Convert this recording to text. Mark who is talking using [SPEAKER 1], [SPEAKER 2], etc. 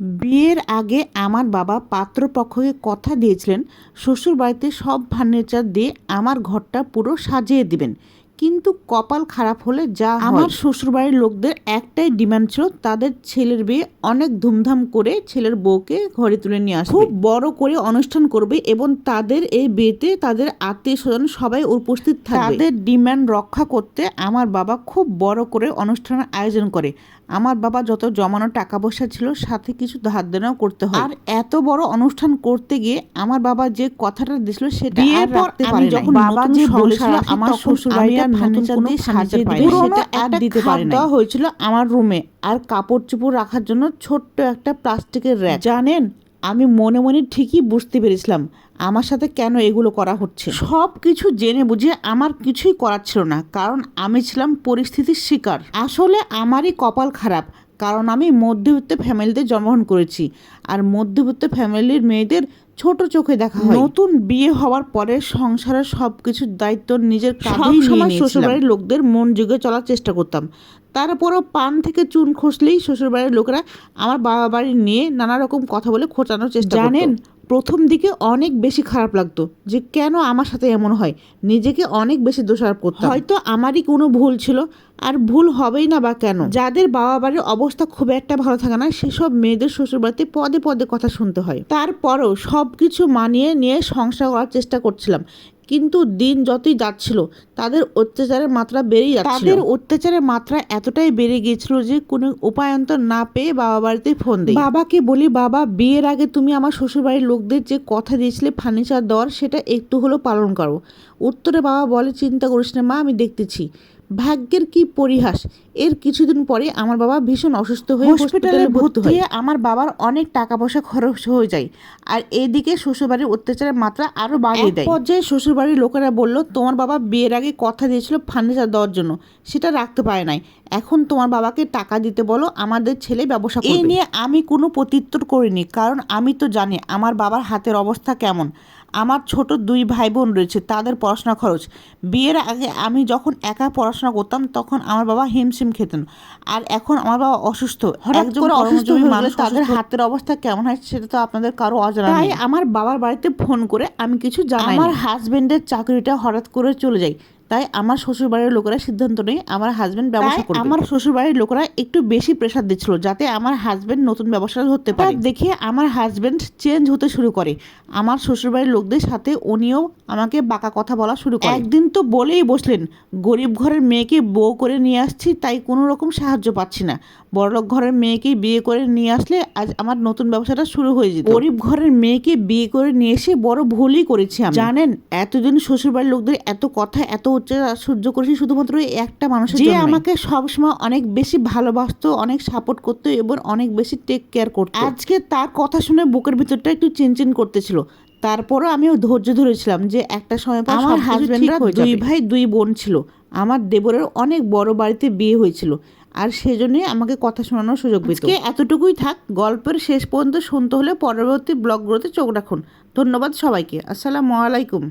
[SPEAKER 1] বিয়ের আগে আমার বাবা পাত্রপক্ষকে কথা দিয়েছিলেন শ্বশুর বাড়িতে সব ফার্নিচার দিয়ে আমার ঘরটা পুরো সাজিয়ে দিবেন। কিন্তু কপাল খারাপ হলে যা আমার শ্বশুরবাড়ির লোকদের একটাই ডিমান্ড ছিল তাদের ছেলের বিয়ে অনেক ধুমধাম করে ছেলের বউকে ঘরে তুলে নিয়ে আসবে। খুব বড় করে অনুষ্ঠান করবে এবং তাদের এই বিয়েতে তাদের আত্মীয় স্বজন সবাই উপস্থিত থাকবে। তাদের ডিমান্ড রক্ষা করতে আমার বাবা খুব বড় করে অনুষ্ঠানের আয়োজন করে। আমার বাবা যত জমানো টাকা পয়সা ছিল সাথে কিছু ধার দেনাও করতে হয়। আর এত বড় অনুষ্ঠান করতে গিয়ে আমার বাবা যে কথাটা দিছিল সেটা
[SPEAKER 2] বিয়ের
[SPEAKER 1] আর
[SPEAKER 2] পর
[SPEAKER 1] রাখতে
[SPEAKER 2] আমি
[SPEAKER 1] পারে
[SPEAKER 2] যখন
[SPEAKER 1] বাবা যে বলেছিল আমার শ্বশুর
[SPEAKER 2] ফার্নিচার
[SPEAKER 1] কোনো
[SPEAKER 2] দিয়ে
[SPEAKER 1] সাজিয়ে পুরোনো
[SPEAKER 2] সেটা দিতে পারে।
[SPEAKER 1] দেওয়া হয়েছিল আমার রুমে আর কাপড় চোপড় রাখার জন্য ছোট্ট একটা প্লাস্টিকের র্যাক। জানেন আমি মনে মনে ঠিকই বুঝতে পেরেছিলাম আমার সাথে কেন এগুলো করা হচ্ছে। সব কিছু জেনে বুঝে আমার কিছুই করার ছিল না কারণ আমি ছিলাম পরিস্থিতির শিকার। আসলে আমারই কপাল খারাপ কারণ আমি মধ্যবিত্ত ফ্যামিলিতে জন্মগ্রহণ করেছি। আর মধ্যবিত্ত ফ্যামিলির মেয়েদের ছোট চোখে দেখা হয়। নতুন বিয়ে হওয়ার পরে সংসারের সব কিছুর দায়িত্ব নিজের কাঁধেই নিয়ে
[SPEAKER 2] সময়
[SPEAKER 1] শ্বশুরবাড়ির লোকদের মন যুগে চলার চেষ্টা করতাম। তারপরও পান থেকে চুন খসলেই শ্বশুরবাড়ির লোকেরা আমার বাবা বাড়ি নিয়ে নানা রকম কথা বলে খোঁচানোর চেষ্টা জানেন প্রথম দিকে অনেক বেশি খারাপ লাগতো যে কেন আমার সাথে এমন হয়? নিজেকে অনেক বেশি দোষারোপ করতাম। হয়তো আমারই কোনো ভুল ছিল আর ভুল হবেই না বা কেন? যাদের বাবা বাড়ির অবস্থা খুব একটা ভালো থাকে না, সেসব মেয়েদের শ্বশুরবাড়িতে পদে পদে কথা শুনতে হয়। তারপরও সব কিছু মানিয়ে নিয়ে সংসার করার চেষ্টা করছিলাম। কিন্তু দিন যতই যাচ্ছিল তাদের অত্যাচারের মাত্রা বেড়েই যাচ্ছিল। তাদের অত্যাচারের মাত্রা এতটাই বেড়ে গিয়েছিল যে কোনো উপায়ন্তর না পেয়ে বাবা বাড়িতে ফোন দিই। বাবাকে বলি বাবা বিয়ের আগে তুমি আমার শ্বশুরবাড়ির লোকদের যে কথা দিয়েছিলে ফার্নিচার দেওয়ার সেটা একটু হলেও পালন করো। উত্তরে বাবা বলে চিন্তা করিস না মা আমি দেখতেছি। ভাগ্যের কি পরিহাস? এর কিছুদিন পরে আমার বাবা ভীষণ অসুস্থ হয়ে হসপিটালে ভর্তি হয়ে আমার বাবার অনেক টাকা পয়সা খরচ হয়ে যায়। আর এদিকে শ্বশুরবাড়ির অত্যাচারের মাত্রা আরও বাড়িয়ে দেয়। পর্যায়ে শ্বশুরবাড়ির লোকেরা বলল তোমার বাবা বিয়ের আগে কথা দিয়েছিল ফার্নিচার দেওয়ার জন্য। সেটা রাখতে পারে নাই। এখন তোমার বাবাকে টাকা দিতে বলো আমাদের ছেলে ব্যবসা এই নিয়ে আমি কোনো প্রত্যুত্তর করিনি কারণ আমি তো জানি আমার বাবার হাতের অবস্থা কেমন। আমার ছোট দুই ভাই বোন রয়েছে তাদের পড়াশোনা খরচ। বিয়ের আগে আমি যখন একা পড়াশোনা করতাম তখন আমার বাবা হিমশিম খেতেন। আর এখন আমার বাবা অসুস্থ। একজন
[SPEAKER 2] অসুস্থ
[SPEAKER 1] মানুষ তাদের হাতের অবস্থা কেমন হয় সেটা তো আপনাদের কারও অজানা তাই আমার বাবার বাড়িতে ফোন করে আমি কিছু জানাই আমার হাজবেন্ডের চাকরিটা হঠাৎ করে চলে যায়। তাই আমার শ্বশুরবাড়ির লোকেরা সিদ্ধান্ত নেই আমার হাজব্যান্ড ব্যবসা করবে। আমার শ্বশুরবাড়ির লোকেরা একটু বেশি প্রেশার দিচ্ছিল যাতে আমার হাজব্যান্ড নতুন ব্যবসা ধরতে পারে। দেখে আমার হাজব্যান্ড চেঞ্জ হতে শুরু করে। আমার শ্বশুরবাড়ির লোকদের সাথে উনিও আমাকে বাঁকা কথা বলা শুরু করে। একদিন তো বলেই বসলেন গরিব ঘরের মেয়েকে বউ করে নিয়ে আসছি তাই কোনো রকম সাহায্য পাচ্ছি না। বড়লোক ঘরের মেয়েকে বিয়ে করে নিয়ে আসলে আজ আমার নতুন ব্যবসাটা শুরু হয়ে যেত। গরিব ঘরের মেয়েকে বিয়ে করে নিয়ে এসে বড় ভুলই করেছি জানেন এতদিন শ্বশুরবাড়ির লোকদের এত কথা এত অত্যাচার সহ্য করেছি শুধুমাত্র একটা মানুষের যে আমাকে সবসময় অনেক বেশি ভালোবাসতো অনেক সাপোর্ট করতো এবং অনেক বেশি টেক কেয়ার করতো। আজকে তার কথা শুনে বুকের ভিতরটা একটু চিনচিন করতেছিল। তারপরও আমিও ধৈর্য ধরেছিলাম যে একটা সময় পর আমার হাজবেন্ডরা দুই ভাই দুই বোন ছিল। আমার দেবরের অনেক বড় বাড়িতে বিয়ে হয়েছিল। আর সেজন্যই আমাকে কথা শোনানোর সুযোগ পেত। এতটুকুই থাক গল্পের শেষ পর্যন্ত শুনতে হলে পরবর্তী ব্লগগুলোতে চোখ রাখুন। ধন্যবাদ সবাইকে। আসসালামু আলাইকুম।